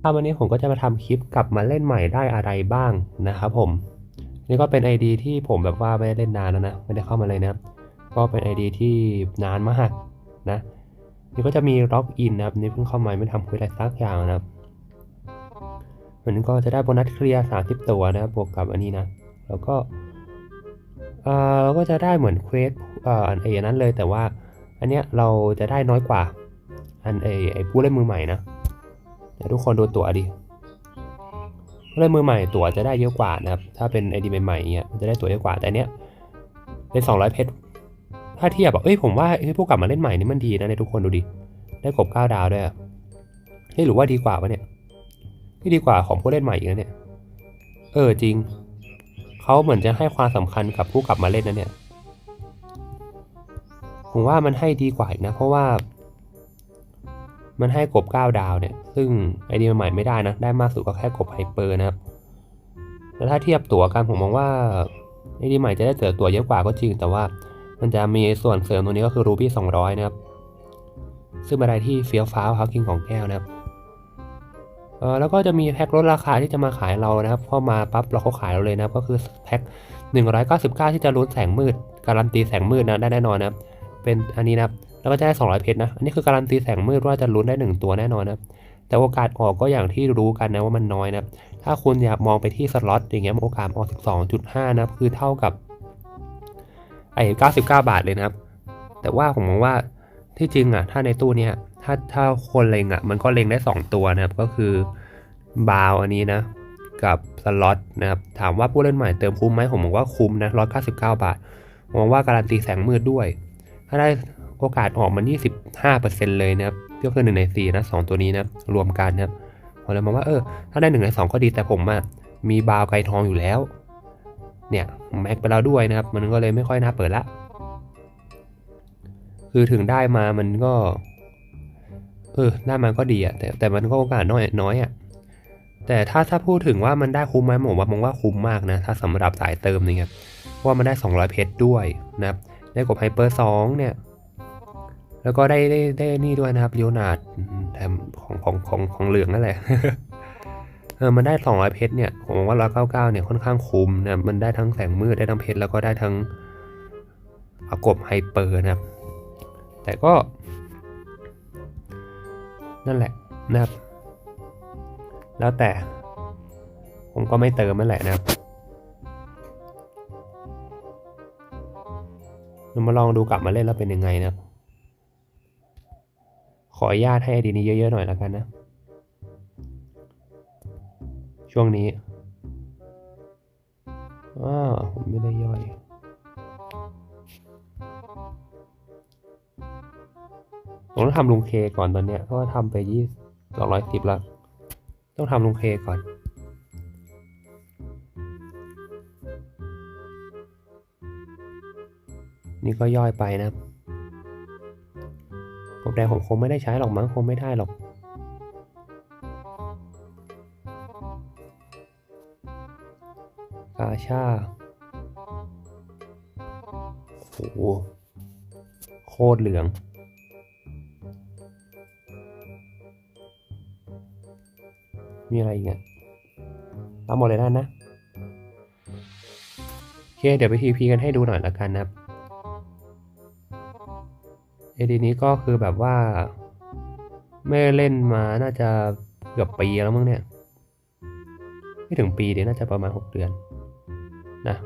ถ้าวันนี้ผมก็จะมาทำคลิปกลับมาเล่นใหม่ได้อะไรบ้างนะครับผม นี่ก็เป็น ID ที่ผมแบบว่าไม่ได้เล่นนานแล้วนะ ไม่ได้เข้ามาเลยนะก็เป็น ID ที่นานมากนะ นี่ก็จะมีล็อกอินนะครับ นี่เพิ่งเข้ามาไม่ทำคุยอะไรสักอย่างนะครับมันก็จะได้โบนัสเคลียร์30 ตัวนะบวกกับอันนี้นะ แล้วก็เออเราก็จะได้เหมือนเควสเอ่ออันเอนั้นเลยแต่ว่าอันเนี้ยเราจะได้น้อยกว่าอันเอไอผู้เล่นมือใหม่นะ ดี๋ยวทุกคนดูตั๋วดิเล่นมือใหม่ตั๋วจะได้เยอะกว่านะครับ ถ้าเป็นไอดีใหม่ๆเงี้ยจะได้ตั๋วเยอะกว่าแต่เนี้ยเป็น200เพชรถ้าเทียบอะเอ้ยผมว่าเฮ้ยพวกกลับมาเล่นใหม่นี่มันดีนะในยทุกคนดูดิได้กบ9ดาวด้วยอะเฮ้ยหรือว่าดีกว่าวะเนี่ยนี่ดีกว่าของผู้เล่นใหม่อีกนะเนี่ยเออจริงเขาเหมือนจะให้ความสำคัญกับผู้กลับมาเล่นนะเนี่ยผมว่ามันให้ดีกว่าอีกนะ เพราะว่า มันให้กบ 9 ดาวเนี่ย ซึ่งไอเดียใหม่ไม่ได้นะ ได้มากสุดก็แค่กบไฮเปอร์นะครับ แล้วถ้าเทียบตั๋วกันผมมองว่าไอเดียใหม่จะได้เสือตั๋วเยอะกว่าก็จริง แต่ว่ามันจะมีส่วนเสริมตรงนี้ก็คือรูบี้200 นะครับ ซึ่งเป็นอะไรที่เฟี้ยวฟ้าวครับคิงของแก้วนะครับเออแล้วก็จะมีแพ็คลดราคาที่จะมาขายเรานะครับพอมาปั๊บเราเขาขายเราเลยนะครับ ก็คือแพ็ค199 ที่จะลุ้นแสงมืด การันตีแสงมืดนะได้แน่นอนนะครับ เป็นอันนี้นะครับ แล้วก็จะได้ 200 เพชรนะ อันนี้คือการันตีแสงมืดว่าจะลุ้นได้ 1 ตัวแน่นอนนะ แต่โอกาสออกก็อย่างที่รู้กันนะว่ามันน้อยนะ ถ้าคุณอยากมองไปที่สล็อตอย่างเงี้ยโอกาสออก 12.5 นะ คือเท่ากับไอ้99 บาทเลยนะครับ แต่ว่าผมมองว่าที่จริงอะถ้าในตู้เนี้ยถ้าถ้าคนเล็งอะมันก็เล็งได้ 2 ตัวนะครับ ก็คือบาวอันนี้นะกับสล็อตนะครับถามว่าผู้เล่นใหม่เติมคุ้มไหมผมมองว่าคุ้มนะ199 บาทมองว่าการันตีแสงมืดด้วย ถ้าได้ โอกาสออกมัน 25%เลยนะครับก็คือ1ใน4นะ2ตัวนี้นะรวมกันนะครับผมเลยมองว่าเออถ้าได้1ใน2 ก็ดีแต่ผมอะมีบาวไกลทองอยู่แล้ว เนี่ยแม็กไปแล้วด้วยนะครับ มันก็เลยไม่ค่อยน่าเปิดละ คือถึงได้มามันก็ เออได้มาก็ดีอะแต่แต่มันก็โอกาสน้อยน้อยอะแต่ถ้าถ้าพูดถึงว่ามันได้คุ้มไหมผมว่ามองว่าคุ้มมากนะ ถ้าสำหรับสายเติมเนี่ยเพราะว่ามันได้ 200 เพชรด้วยนะครับได้กบไฮเปอร์สองเนี่ย แล้วก็ได้ได้ได้นี่ด้วยนะครับเลียนาดแถมของของของของเหลืองนั่นแหละเออมันได้ 200 เพชรเนี่ย ผมมองว่า 199 เนี่ย ค่อนข้างคุ้มนะมันได้ทั้งแสงมืด ได้ทั้งเพชร แล้วก็ได้ทั้งอากบไฮเปอร์นะครับ แต่ก็ นั่นแหละนะครับ แล้วแต่ ผมก็ไม่เติมนั่นแหละนะครับเรามาลองดูกลับมาเล่นแล้วเป็นยังไงนะครับ ออนุญาตให้ไอดีนี้เยอะๆหน่อยแล้วกันนะ ช่วงนี้อ้าผมไม่ได้ย่อย ผมต้องทำลุงเคก่อนตอนเนี้ย เพราะว่าทำไปยี่สองร้อยสิบแล้วต้องทำลุงเคก่อนนี่ก็ย่อยไปนะครับ แดงผมคงไม่ได้ใช้หรอกมั้งคงไม่ได้หรอกกาชาโอ้โหโคตรเหลือง มีอะไรอีกอะเอาหมดเลยได้นะโอเคเดี๋ยวไปทีพีกันให้ดูหน่อยละกันนะครับ เอดีนี้ก็คือแบบว่า ไม่ได้เล่นมาน่าจะเกือบปีแล้วมั้งเนี่ย ไม่ถึงปีเดียวน่าจะประมาณ 6 เดือนนะ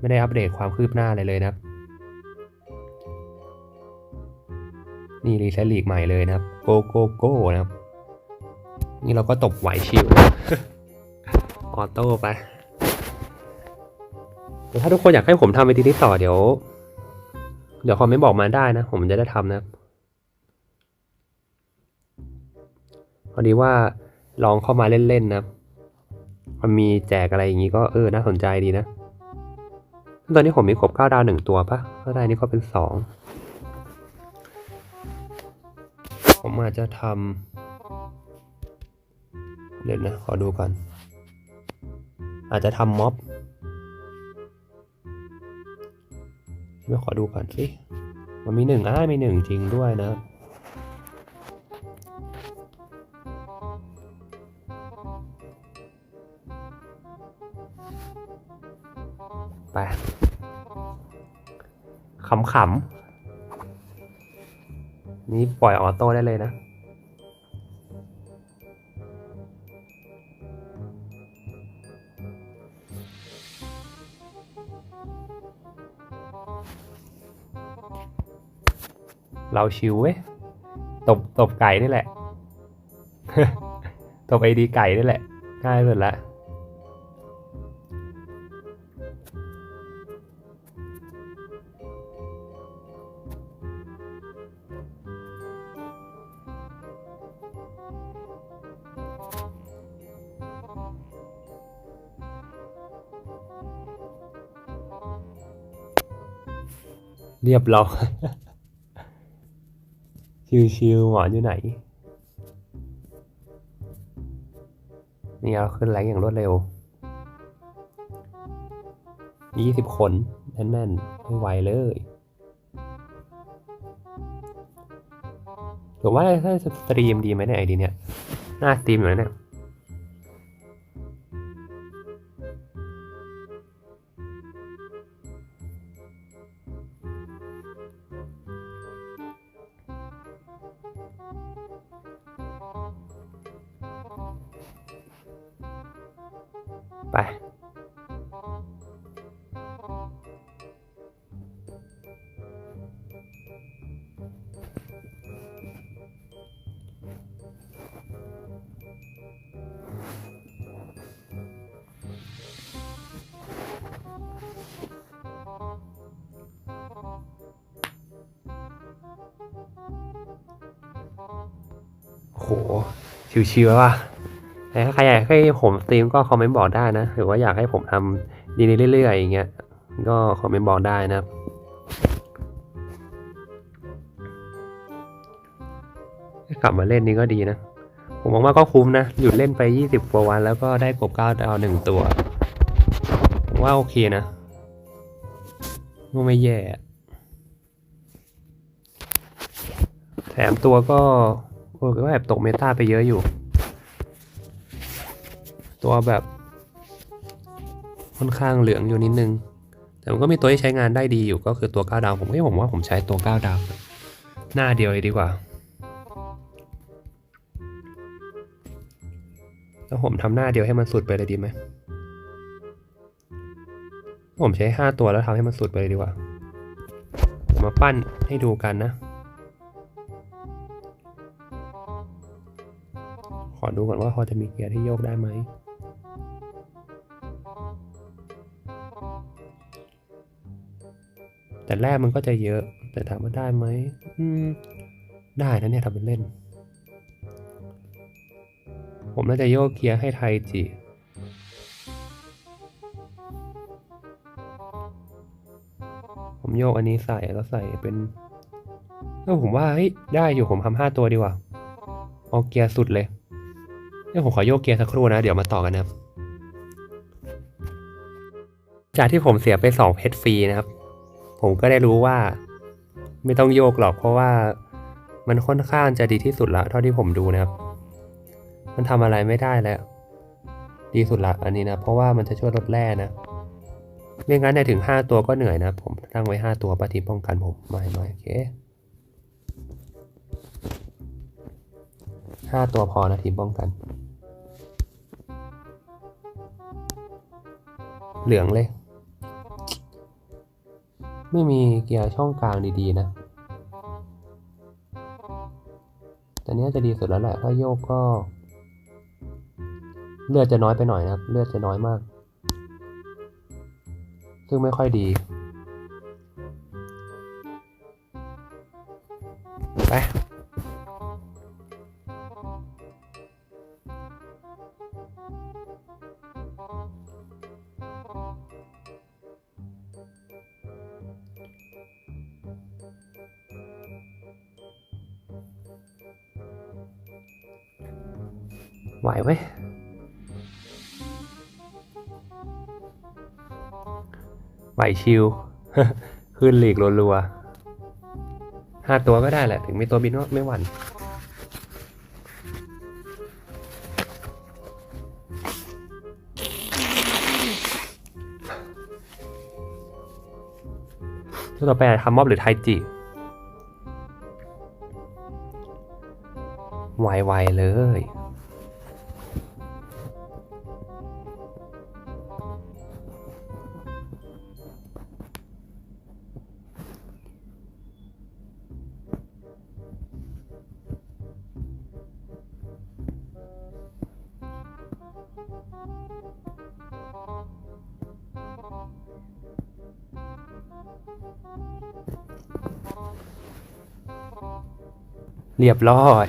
ไม่ได้อัปเดตความคืบหน้าอะไรเลยนะครับ นี่รีเซ็ตลีกใหม่เลยนะครับ โกโกโก้นะครับ นี่เราก็ตบไหวชิวออโต้ไปแต่ถ้าทุกคนอยากให้ผมทำไปทีนี้ต่อเดี๋ยว เดี๋ยวคอมเมนต์บอกมาได้นะ ผมจะได้ทำนะพอดีว่าลองเข้ามาเล่นๆนะมันมีแจกอะไรอย่างนี้ก็เออน่าสนใจดีนะ ตอนนี้ผมมีกบเก้าดาวหนึ่งตัวปะถ้าได้นี่ก็เป็นสองผมอาจจะทำเดี๋ยวนะ ขอดูก่อน อาจจะทำม็อบ ไม่ขอดูก่อนสิมันมีหนึ่งอ้ามีหนึ่งจริงด้วยนะไปขำๆ นี่ปล่อยออโต้ได้เลยนะ เราชิวเว้ยตบตบไก่นี่แหละ ตบไอดีไก่นี่แหละ ง่ายสุดละเรียบร้อย ชิวๆหมอนอยู่ไหน นี่เราขึ้นแรงอย่างรวดเร็วยี่สิบคนแน่นๆไม่ไหวเลยถือว่าถ้าสตรีมดีไหมเนี่ยไอดีเนี่ย น่าสตรีมอยู่นะเนี่ย หชิวๆว่ะถ้าใครอยากให้ผมสตรีมก็คอมเมนต์บอกได้นะ หรือว่าอยากให้ผมทำดีๆเรื่อยๆอย่างเงี้ย ก็คอมเมนต์บอกได้นะครับกลับมาเล่นนี้ก็ดีนะ ผมมองว่าก็คุ้มนะ หยุดเล่นไป 20 กว่าวันแล้วก็ได้กบก้าวดาวหนึ่งตัวผมว่าโอเคนะก็ไม่แย่ แถมตัวก็ โอ้ก็แอบตกเมตาไปเยอะอยู่ ตัวแบบค่อนข้างเหลืองอยู่นิดนึง แต่มันก็มีตัวที่ใช้งานได้ดีอยู่ก็คือตัว9ดาวผมเอ้ผมว่าผมใช้ตัว9ดาว หน้าเดียวเลยดีกว่า แล้วผมทำหน้าเดียวให้มันสุดไปเลยดีไหมผมใช้ 5 ตัวแล้วทำให้มันสุดไปเลยดีกว่า ผมมาปั้นให้ดูกันนะ ขอดูก่อนว่าพอจะมีเกียร์ที่โยกได้ไหมแต่แรกมันก็จะเยอะ แต่ถามว่าได้ไหมอืม ได้นะเนี่ยทำเป็นเล่น ผมน่าจะโยกเกียร์ให้ไทยจีผมโยกอันนี้ใส่แล้วใส่เป็นเออผมว่าเฮ้ยได้อยู่ผมทำห้าตัวดีกว่า เอาเกียร์สุดเลย เดี๋ยวผมขอโยกเกียร์สักครู่นะ เดี๋ยวมาต่อกันนะครับ จากที่ผมเสียไปสองเพชรฟรีนะครับ ผมก็ได้รู้ว่า ไม่ต้องโยกหรอกเพราะว่ามันค่อนข้างจะดีที่สุดละเท่าที่ผมดูนะครับ มันทำอะไรไม่ได้แล้ว ดีสุดละอันนี้นะ เพราะว่ามันจะช่วยลดแร่นะไม่งั้นเนี่ยถึงห้าตัวก็เหนื่อยนะผมตั้งไว้ห้าตัวปฏิป้องกันผมไม่ไม่โอเคห้าตัวพอนะทีมป้องกัน เหลืองเลย ไม่มีเกียร์ช่องกลางดีๆนะแต่เนี้ยจะดีสุดแล้วแหละถ้าโยกก็ เลือดจะน้อยไปหน่อยนะครับ เลือดจะน้อยมาก ซึ่งไม่ค่อยดี ชิว ขึ้นหลีกรัวๆห้าตัวก็ได้แหละ ถึงมีตัวบินก็ไม่หวั่นตัวต่อไปะทำม็อบหรือไทจิไวๆเลย เรียบร้อย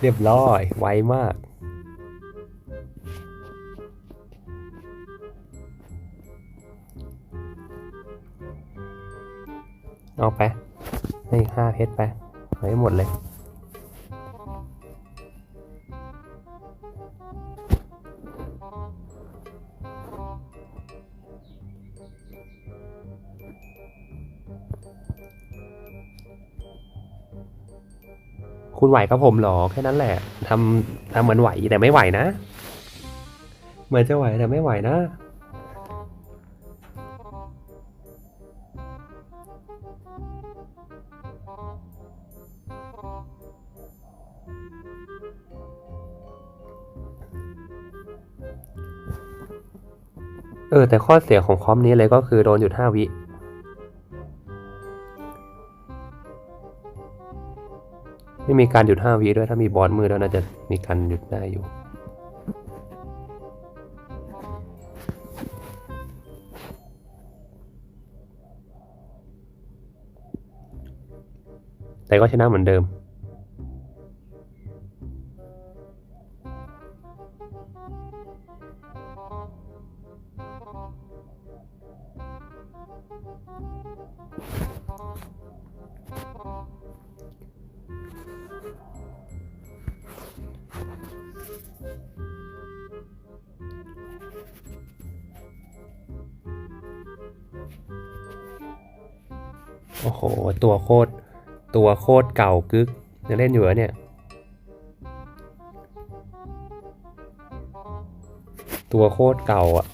เรียบร้อย ไวมาก เอาไปให้ห้าเพชรไปเอาให้หมดเลย คุณไหวกับผมหรอแค่นั้นแหละทำทำเหมือนไหวแต่ไม่ไหวนะ เหมือนจะไหวแต่ไม่ไหวนะ เออแต่ข้อเสียของคอมนี้เลยก็คือโดนหยุดห้าวิ ไม่มีการหยุดห้าวิด้วยถ้ามีบอสมือแล้วน่าจะมีการหยุดได้อยู่แต่ก็ชนะเหมือนเดิม คตรตัวโคตรเก่ากึกยังเล่นอยู่เหรอเนี่ย ตัวโคตรเก่าอะ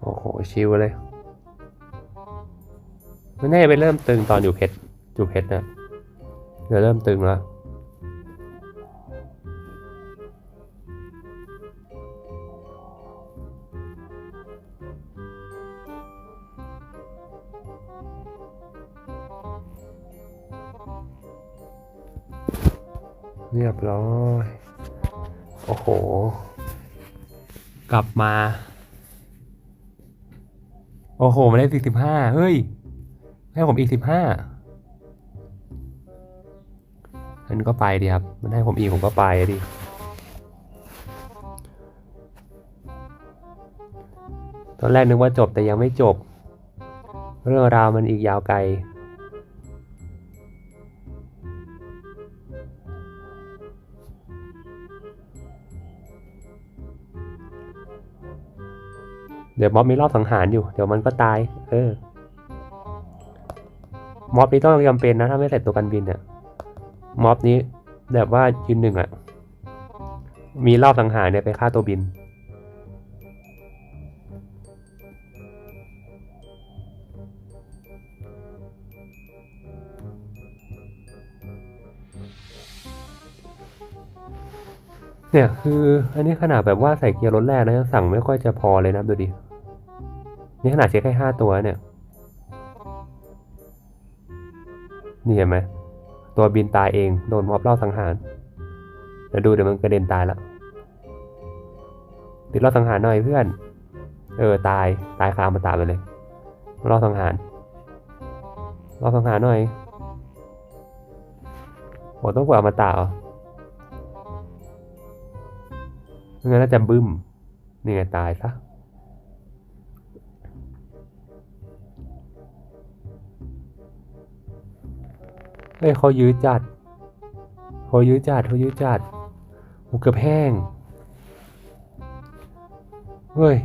โอ้โห ชิวเลย ม่แน่ไปเริ่มตึงตอนอยู่เพชรอยู่เพชรนะเดี๋ยวเริ่มตึงแล้วเรียบร้อย โอ้โห กลับมา โอ้โหมาได้สี่สิบห้าเฮ้ย ให้ผมอีกสิบห้างั้นก็ไปดีครับ มันให้ผมอีกผมก็ไปดิตอนแรกนึกว่าจบแต่ยังไม่จบ เรื่องราวมันอีกยาวไกล เดี๋ยวม็อบมีรอบสังหารอยู่ เดี๋ยวมันก็ตาย เออ ม็อบนี้ต้องจำเป็นนะถ้าไม่ใส่ตัวกันบินเนี่ยม็อบนี้แบบว่ายืนหนึ่งอะ่ะมีรอบสังหารเนี่ยไปฆ่าตัวบิน เนี่ยคืออันนี้ขนาดแบบว่าใส่เกียร์รถแรกนะสั่งไม่ค่อยจะพอเลยนะดูดิ นี่ขนาดเช็คแค่ห้าตัวเนี่ย นี่เห็นไหมตัวบินตายเองโดนมอบรอบสังหารเดี๋ยวดูเดี๋ยวมันกระเด็นตายละติดรอบสังหารหน่อยเพื่อน เออตายตายคาอมาตาไปเลยรอบสังหารรอบสังหารหน่อยโหต้องกว่าอมาตาเหรอไม่งั้นน่าจะบึ้มนี่ไงตายซะ เฮ้ยเขายื้อจัดเขายื้อจัดเขายื้อจัดโอ้เกือบแห้ง เฮ้ย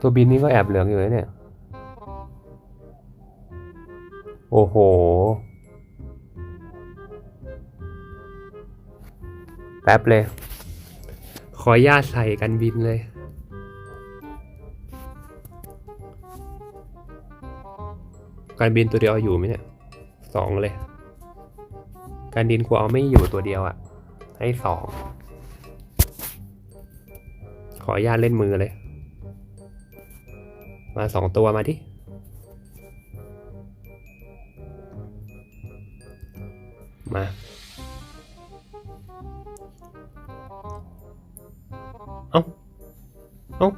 ตัวบินนี่ก็แอบเหลืองอยู่เลยเนี่ย โอ้โห แป๊บเลย ขอญาตใส่กันบินเลยการบินตัวเดียวอาอยู่ไหมเนี่ยสองเลย การดินกูเอาไม่อยู่ตัวเดียวอะ่ะ ให้สอง ขออนุญาตเล่นมือเลย มาสองตัวมาที่มา เอ้า เอ้า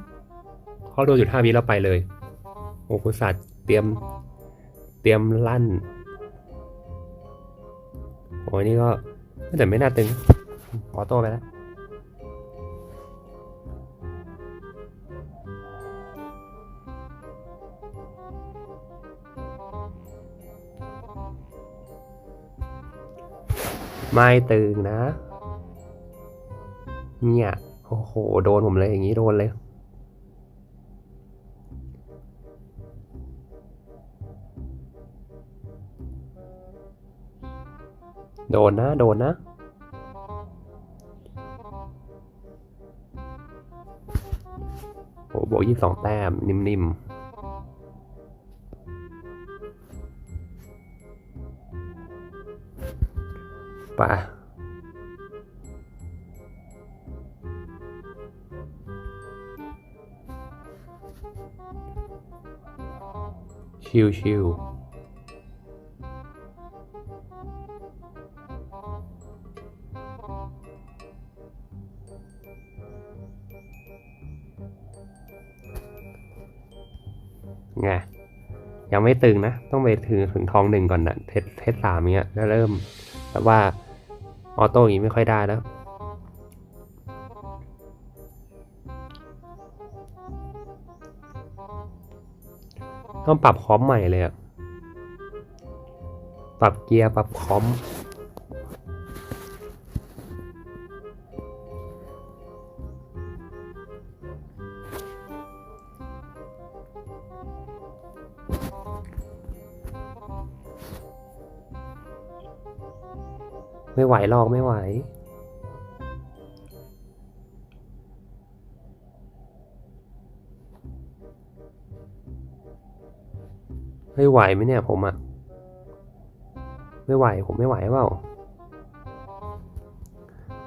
เขาโดนหยุดห้าวิแล้วไปเลย โอ้คุณสัตว์เตรียม เตรียมลั่น ยนี่ก็แต่ไม่น่าตึงออโต้ไปแล้วไม่ตึงนะ เนี่ย โอ้โห โดนผมเลยอย่างนี้โดนเลย โดนนะ โดนนะ โอ้โหบยี่สองแต้ม นิ่มๆไปชิวชิว ไม่ตึงนะ ต้องไปถึงถึงทองหนึ่งก่อนนะเทสเทสสามเนี้ยแล้วเริ่มแต่ว่าออโต้อย่างนี้ไม่ค่อยได้แล้วต้องปรับคอมใหม่เลยอะปรับเกียร์ ปรับคอม ไม่ไหวหรอกไม่ไหวไม่ไหวไหมเนี่ยผมอะไม่ไหวผมไม่ไหวเปล่า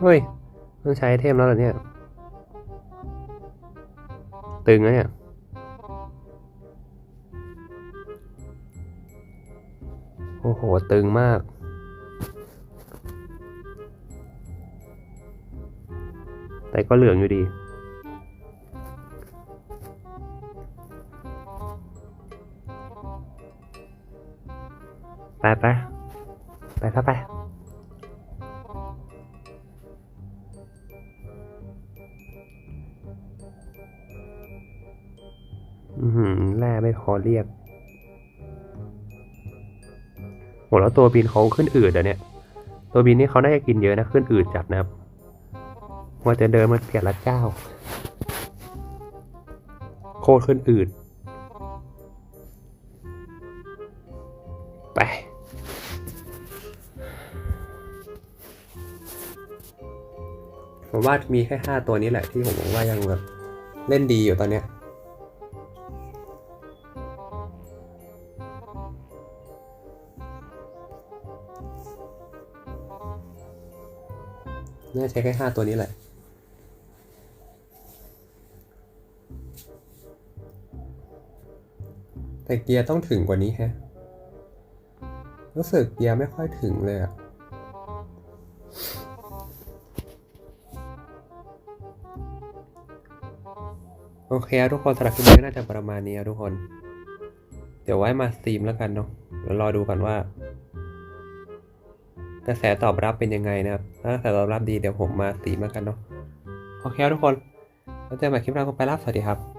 เฮ้ยต้องใช้เทมแล้วเหรอเนี่ย ตึงนะเนี่ยโอ้โห ตึงมาก แต่ก็เหลืองอยู่ดี ไปไปไปครับไปอือหือแร่ไม่พอเรียก โหแล้วตัวบินเขาขึ้นอืดอะเนี่ย ตัวบินนี่เขาน่าจะกินเยอะนะ ขึ้นอืดจัดนะครับ ว่าจะเดินมาเปลี่ยนละเจ้า โคตรขึ้นอืดไป ผมว่ามีแค่ห้าตัวนี้แหละที่ผมว่ายังแบบเล่นดีอยู่ตอนเนี้ยน่าใช้แค่ห้าตัวนี้แหละ แต่เกียร์ต้องถึงกว่านี้ฮะ รู้สึกเกียร์ไม่ค่อยถึงเลยอะโอเคทุกคนสำหรับคลิปนี้น่าจะประมาณนี้ทุกคน เดี๋ยวไว้มาสตรีมแล้วกันเนาะเดี๋ยวรอดูก่อนว่า กระแสตอบรับเป็นยังไงนะครับถ้ากระแสตอบรับดีเดี๋ยวผมมาสตรีมแล้วกันเนาะโอเคทุกคนแล้วเจอกันใหม่คลิปหน้าก็ไปแล้วสวัสดีครับ